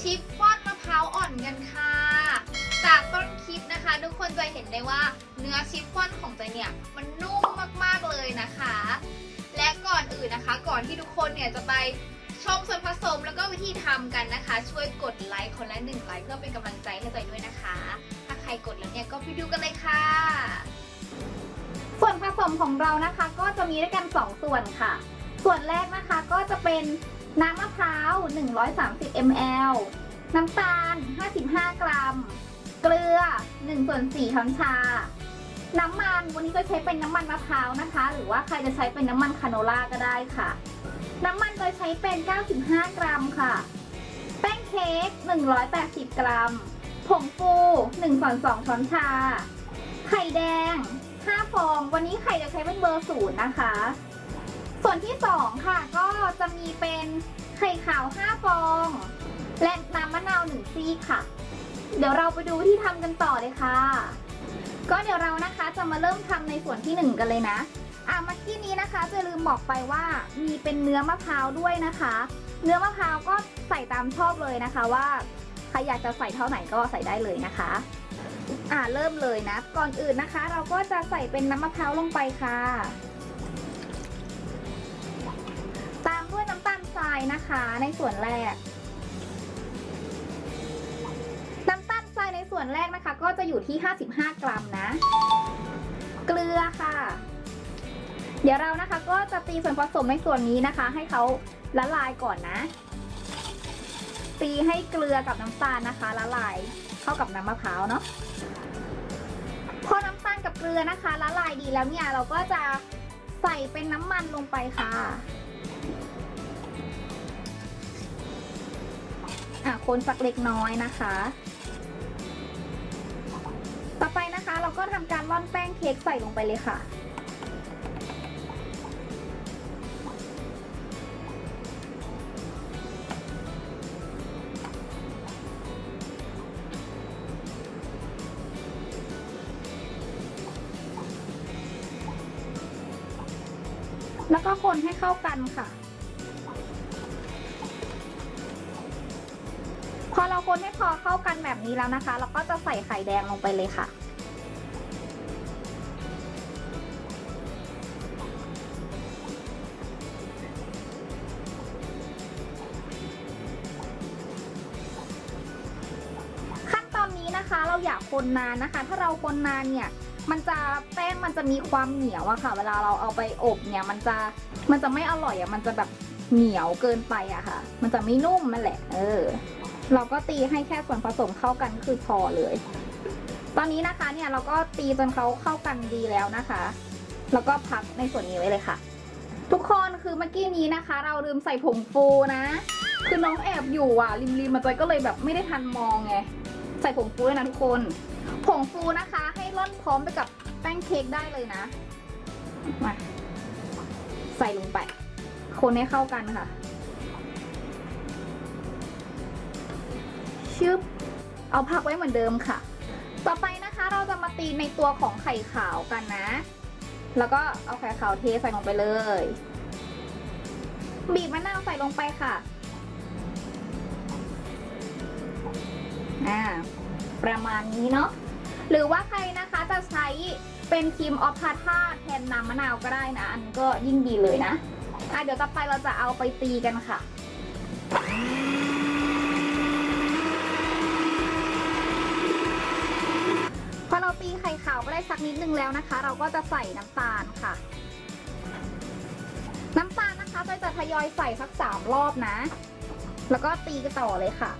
ชิปฟ่อนมะพร้าวอ่อนกันค่ะ จากต้นคลิปนะคะ ทุกคนจะเห็นได้ว่าเนื้อชิปฟ่อนของใจเนี่ยมันนุ่มมากๆเลยนะคะ และก่อนอื่นนะคะ ก่อนที่ทุกคนเนี่ยจะไปชมส่วนผสมแล้วก็วิธีทำกันนะคะ ช่วยกดไลค์คนละหนึ่งไลค์เพื่อเป็นกำลังใจให้ใจด้วยนะคะ ถ้าใครกดแล้วเนี่ยก็ไปดูกันเลยค่ะ ส่วนผสมของเรานะคะ ก็จะมีด้วยกัน 2 ส่วนค่ะ ส่วนแรกนะคะก็จะเป็น น้ำมะพร้าว 130 ml น้ำตาล 55 กรัม เกลือ1ส่วน4ช้อนชา น้ำมัน วันนี้ก็ใช้เป็นน้ำมันมะพร้าวนะคะ หรือว่าใครจะใช้เป็นน้ำมันคาโนล่าก็ได้ค่ะ น้ำมันโดยใช้เป็น 95 กรัมค่ะ แป้งเค้ก 180 กรัม ผงฟู1ส่วน2ช้อนชา ไข่แดง 5 ฟอง วันนี้ไข่จะใช้เป็นเบอร์ศูนย์นะคะ ส่วนที่ 2 ค่ะ ก็จะมีเป็นไข่ขาว 5 ฟอง และน้ำมะนาว1ซีกค่ะ เดี๋ยวเราไปดูที่ทำกันต่อเลยค่ะ ก็เดี๋ยวเรานะคะจะมาเริ่มทำในส่วนที่ 1 กันเลยนะอะมื่อกี้นี้นะคะจะลืมบอกไปว่ามีเป็นเนื้อมะพร้าวด้วยนะคะ เนื้อมะพร้าวก็ใส่ตามชอบเลยนะคะว่าใครอยากจะใส่เท่าไหร่ก็ใส่ได้เลยนะคะ อ่าเริ่มเลยนะ ก่อนอื่นนะคะ เราก็จะใส่เป็นน้ำมะพร้าวลงไปค่ะ ทรายนะคะในส่วนแรก น้ำตาลทรายในส่วนแรกนะคะ ก็จะอยู่ที่ 55 กรัมนะ เกลือค่ะ เดี๋ยวเรานะคะก็จะตีส่วนผสมในส่วนนี้นะคะ ให้เขาละลายก่อนนะ ตีให้เกลือกับน้ำตาลนะคะ ละลายเข้ากับน้ำมะพร้าวเนาะพอน้ำตาลกับเกลือนะคะละลายดีแล้วเนี่ยเราก็จะใส่เป็นน้ำมันลงไปค่ะ อะคนสักเล็กน้อยนะคะ ต่อไปนะคะเราก็ทำการร่อนแป้งเค้กใส่ลงไปเลยค่ะแล้วก็คนให้เข้ากันค่ะ เข้ากันแบบนี้แล้วนะคะ เราก็จะใส่ไข่แดงลงไปเลยค่ะ ขั้นตอนนี้นะคะเราอยากคนนานนะคะ ถ้าเราคนนานเนี่ยมันจะแป้งมันจะมีความเหนียวอะค่ะ เวลาเราเอาไปอบเนี่ยมันจะมันจะไม่อร่อยอะมันจะแบบเหนียวเกินไปอะค่ะ มันจะไม่นุ่มนั่นแหละ เออ เราก็ตีให้แค่ส่วนผสมเข้ากันคือพอเลย ตอนนี้นะคะเนี่ยเราก็ตีจนเขาเข้ากันดีแล้วนะคะ แล้วก็พักในส่วนนี้ไว้เลยค่ะ ทุกคนคือเมื่อกี้นี้นะคะ เราลืมใส่ผงฟูนะ คือน้องแอบอยู่อะริมริมๆมาจอยก็เลยแบบไม่ได้ทันมองไงใส่ผงฟูด้วยนะทุกคน ผงฟูนะคะ ให้ร่อนพร้อมไปกับแป้งเค้กได้เลยนะมาใส่ลงไป คนให้เข้ากันค่ะ ชึบเอาพักไว้เหมือนเดิมค่ะ ต่อไปนะคะเราจะมาตีในตัวของไข่ขาวกันนะ แล้วก็เอาไข่ขาวเทใส่ลงไปเลย บีบมะนาวใส่ลงไปค่ะอ่าประมาณนี้เนาะหรือว่าใครนะคะจะใช้เป็นครีมออฟพาท่าแทนน้ำมะนาวก็ได้นะ อันก็ยิ่งดีเลยนะอะเดี๋ยวต่อไปเราจะเอาไปตีกันค่ะ พอเรา ตีไข่ขาวก็ได้สักนิดนึงแล้วนะคะ เราก็จะใส่น้ำตาลค่ะ น้ำตาลนะคะจอยจะทยอยใส่สักสามรอบนะ แล้วก็ตีกันต่อเลยค่ะ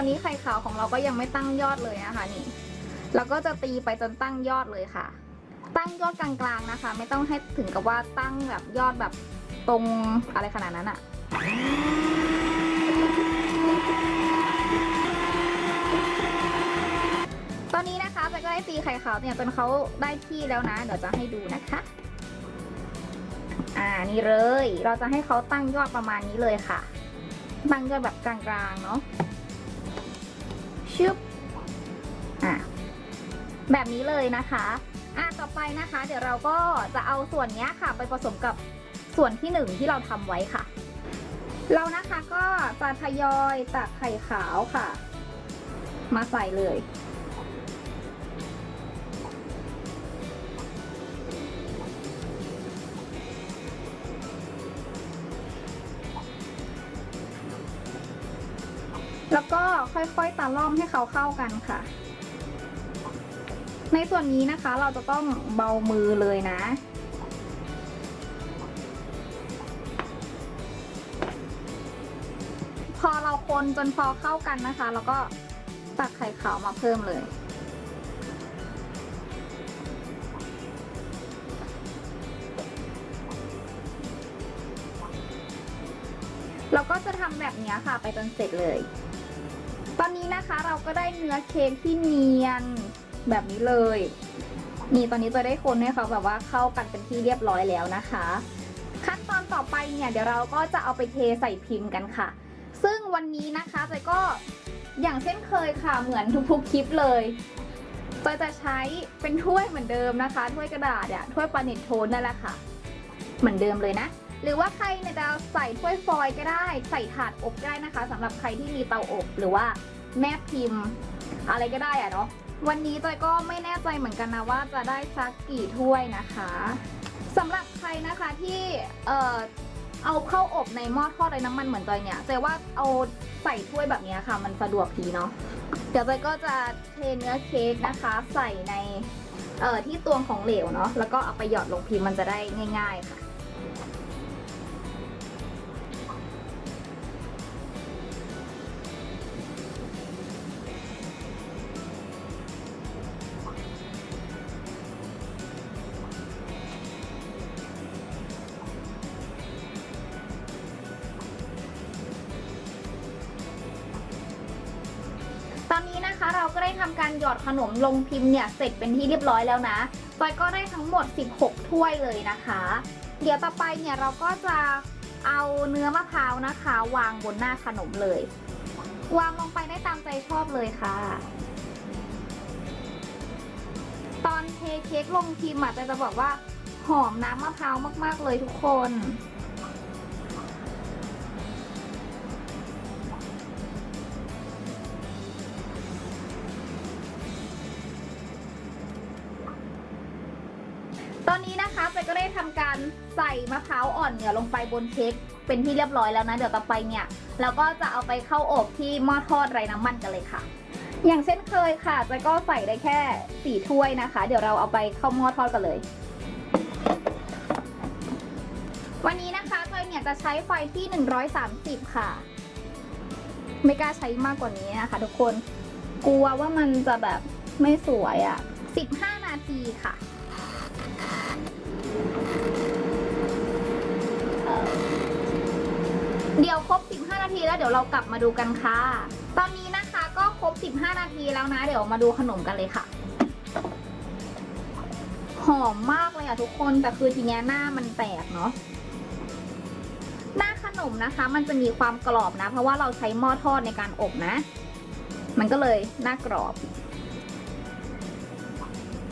อนนี้ไข่ขาวของเราก็ยังไม่ตั้งยอดเลยนะคะนี่เราก็จะตีไปจนตั้งยอดเลยค่ะ ตั้งยอดกลางๆนะคะ ไม่ต้องให้ถึงกับว่าตั้งแบบยอดแบบตรงอะไรขนาดนั้นอะตอนนี้นะคะจะก็ได้ตีไข่ขาวเนี่ยจนเขาได้ที่แล้วนะ เดี๋ยวจะให้ดูนะคะ อ่านี่เลย เราจะให้เขาตั้งยอดประมาณนี้เลยค่ะ ตั้งยอดแบบกลางๆเนาะ ชึบอะแบบนี้เลยนะคะอะต่อไปนะคะ เดี๋ยวเราก็จะเอาส่วนนี้ค่ะ ไปผสมกับส่วนที่หนึ่งที่เราทำไว้ค่ะ เรานะคะก็จะทยอยตักไข่ขาวค่ะ มาใส่เลย แล้วก็ค่อยๆตาล่อมให้เขาเข้ากันค่ะ ในส่วนนี้นะคะเราจะต้องเบามือเลยนะ พอเราคนจนพอเข้ากันนะคะ แล้วก็ตักไข่ขาวมาเพิ่มเลยเราก็จะทำแบบนี้ค่ะไปจนเสร็จเลย นนี้นะคะเราก็ได้เนื้อเค้กที่เนียนแบบนี้เลย นี่ตอนนี้จะได้คนให้เขาแบบว่าเข้ากันเป็นที่เรียบร้อยแล้วนะคะ ขั้นตอนต่อไปเนี่ยเดี๋ยวเราก็จะเอาไปเทใส่พิมพ์กันค่ะ ซึ่งวันนี้นะคะจอยก็อย่างเช่นเคยค่ะเหมือนทุกๆคลิปเลยจอยจะใช้เป็นถ้วยเหมือนเดิมนะคะถ้วยกระดาษเนี่ยถ้วยปานิชโทนนั่นแหละค่ะ เหมือนเดิมเลยนะหรือว่าใครเนี่ยจะใส่ถ้วยฟอยล์ก็ได้ ใส่ถาดอบก็ได้นะคะสำหรับใครที่มีเตาอบหรือว่า แม่พิมพ์ อะไรก็ได้อะเนาะวันนี้จอยก็ไม่แน่ใจเหมือนกันนะว่าจะได้สักกี่ถ้วยนะคะสำหรับใครนะคะที่เอ่อเอาเข้าอบในหม้อทอดไร้น้ำมันเหมือนจอยเนี่ยจอยว่าเอาใส่ถ้วยแบบนี้ค่ะ มันสะดวกดีเนาะเดี๋ยวจอยก็จะเทเนื้อเค้กนะคะ ใส่ในเอ่อที่ตวงของเหลวเนาะแล้วก็เอาไปหยอดลงพิมพ์มันจะได้ง่าย ๆค่ะ ได้ทำการหยอดขนมลงพิมพ์เนี่ยเสร็จเป็นที่เรียบร้อยแล้วนะจอยก็ได้ทั้งหมด 16 ถ้วยเลยนะคะ เดี๋ยวต่อไปเนี่ยเราก็จะเอาเนื้อมะพร้าวนะคะ วางบนหน้าขนมเลย วางลงไปได้ตามใจชอบเลยค่ะ ตอนเทเค้กลงพิมพ์อะจะจะบอกว่าหอมน้ำมะพร้าวมากๆเลยทุกคน ตอนนี้นะคะเจก็ได้ทำการใส่มะพร้าวอ่อนเนี่ยลงไปบนเค้กเป็นที่เรียบร้อยแล้วนะ เดี๋ยวต่อไปเนี่ยเราก็จะเอาไปเข้าอบที่หม้อทอดไร้น้ำมันกันเลยค่ะ อย่างเช่นเคยค่ะเจก็ใส่ได้แค่สี่ถ้วยนะคะ เดี๋ยวเราเอาไปเข้าหม้อทอดกันเลย วันนี้นะคะเจยเนี่ยจะใช้ไฟที่ 130 ค่ะ ไม่กล้าใช้มากกว่านี้นะคะทุกคน กลัวว่ามันจะแบบไม่สวยอะ่ะ 15 นาทีค่ะ เดี๋ยวครบ 15 นาทีแล้วเดี๋ยวเรากลับมาดูกันค่ะ ตอนนี้นะคะก็ครบ 15 นาทีแล้วนะ เดี๋ยวมาดูขนมกันเลยค่ะ หอมมากเลยอะทุกคน แต่คือทีเนี้ยหน้ามันแตกเนาะ หน้าขนมนะคะ มันจะมีความกรอบนะ เพราะว่าเราใช้หม้อทอดในการอบนะ มันก็เลยหน้ากรอบ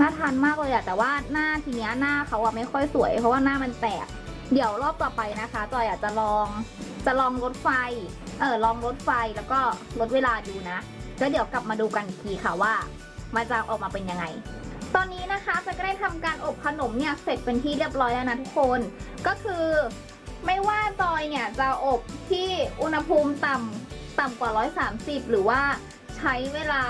น่าทานมากเลยอะแต่ว่าหน้าทีเนี้ยหน้าเขาอะไม่ค่อยสวย เพราะว่าหน้ามันแตก เดี๋ยวรอบต่อไปนะคะจอยอยากจะลองจะลองลดไฟ เออลองลดไฟแล้วก็ลดเวลาดูนะแล้วเดี๋ยวกลับมาดูกันอีกทีค่ะว่า มันจะออกมาเป็นยังไง ตอนนี้นะคะจะได้ทำการอบขนมเนี่ยเสร็จเป็นที่เรียบร้อยแล้วนะทุกคน ก็คือไม่ว่าจอยเนี่ยจะอบที่อุณหภูมิต่ำต่ำกว่า 130 หรือว่า ใช้เวลา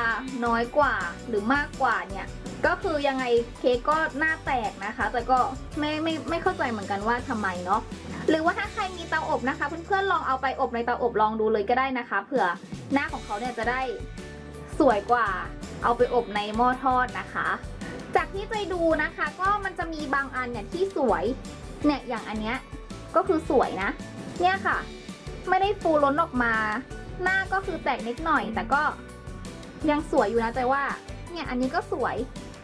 น้อยกว่าหรือมากกว่าเนี่ย ก็คือยังไงเค้กก็หน้าแตกนะคะ แต่ก็ไม่ไม่ไม่เข้าใจเหมือนกันว่าทำไมเนาะหรือว่าถ้าใครมีเตาอบนะคะ เพื่อนๆลองเอาไปอบในเตาอบลองดูเลยก็ได้นะคะเผื่อหน้าของเขาเนี่ยจะได้สวยกว่า เอาไปอบในหม้อทอดนะคะ จากที่ไปดูนะคะ ก็มันจะมีบางอันเนี่ยที่สวยเนี่ยอย่างอันเนี้ยก็คือสวยนะ เนี่ยค่ะ ไม่ได้ฟูล้นออกมา หน้าก็คือแตกนิดหน่อย แต่ก็ ยังสวยอยู่นะแต่ว่าเนี่ยอันนี้ก็สวย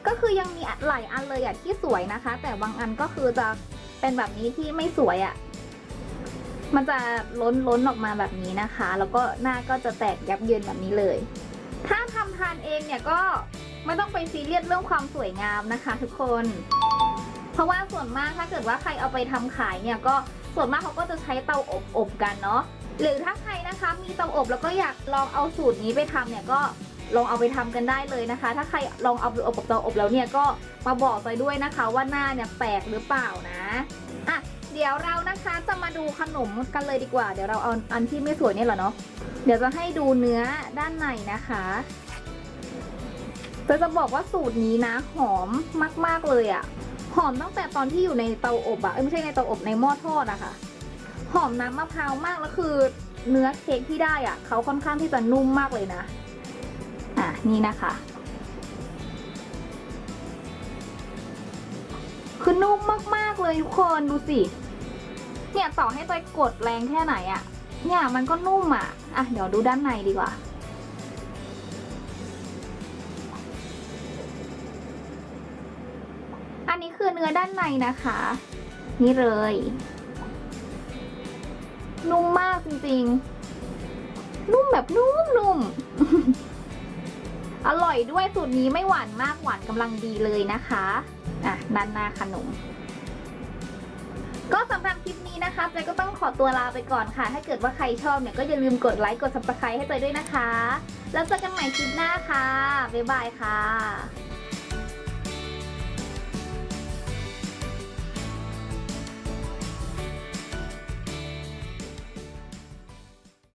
ก็คือยังมีหลายอันเลยอะที่สวยนะคะ แต่บางอันก็คือจะเป็นแบบนี้ที่ไม่สวยอะมันจะล้นล้นออกมาแบบนี้นะคะ แล้วก็หน้าก็จะแตกยับเยินแบบนี้เลย ถ้าทำทานเองเนี่ยก็ไม่ต้องไปซีเรียสเรื่องความสวยงามนะคะ ทุกคน เพราะว่าส่วนมากถ้าเกิดว่าใครเอาไปทำขายเนี่ยก็ส่วนมากเขาก็จะใช้เตาอบอบกันเนาะหรือถ้าใครนะคะมีเตาอบแล้วก็อยากลองเอาสูตรนี้ไปทำเนี่ยก็ ลองเอาไปทำกันได้เลยนะคะ ถ้าใครลองเอาไปอบกับเตาอบแล้วเนี่ยก็มาบอกไปด้วยนะคะว่าหน้าเนี่ยแตกหรือเปล่านะอะเดี๋ยวเรานะคะจะมาดูขนมกันเลยดีกว่า เดี๋ยวเราเอาอันที่ไม่สวยเนี่ยแหละเนาะเดี๋ยวจะให้ดูเนื้อด้านในนะคะจะจะบอกว่าสูตรนี้นะ หอมมาก ๆเลยอะหอมตั้งแต่ตอนที่อยู่ในเตาอบอะเอ้ยไม่ใช่ในเตาอบในหม้อทอดอะค่ะ หอมน้ำมะพร้าวมากแล้วคือ เนื้อเค้กที่ได้อะเขาค่อนข้างที่จะนุ่มมากเลยนะ นี่นะคะ คือนุ่มมาก ๆ เลยทุกคนดูสิ เนี่ยต่อให้จอยกดแรงแค่ไหนอะเนี่ยมันก็นุ่มอะอะ เดี๋ยวดูด้านในดีกว่าอันนี้คือเนื้อด้านในนะคะ นี่เลย นุ่มมากจริงๆ นุ่มแบบนุ่มๆ อร่อยด้วยสูตรนี้ไม่หวานมากหวานกำลังดีเลยนะคะอะนันนาขนม ก็สำหรับคลิปนี้นะคะเจก็ต้องขอตัวลาไปก่อนค่ะ ถ้าเกิดว่าใครชอบเนี่ยก็อย่าลืมกดไลค์กดซับสไครต์ให้เจด้วยนะคะ แล้วเจอกันใหม่คลิปหน้าค่ะบ๊ายบายค่ะ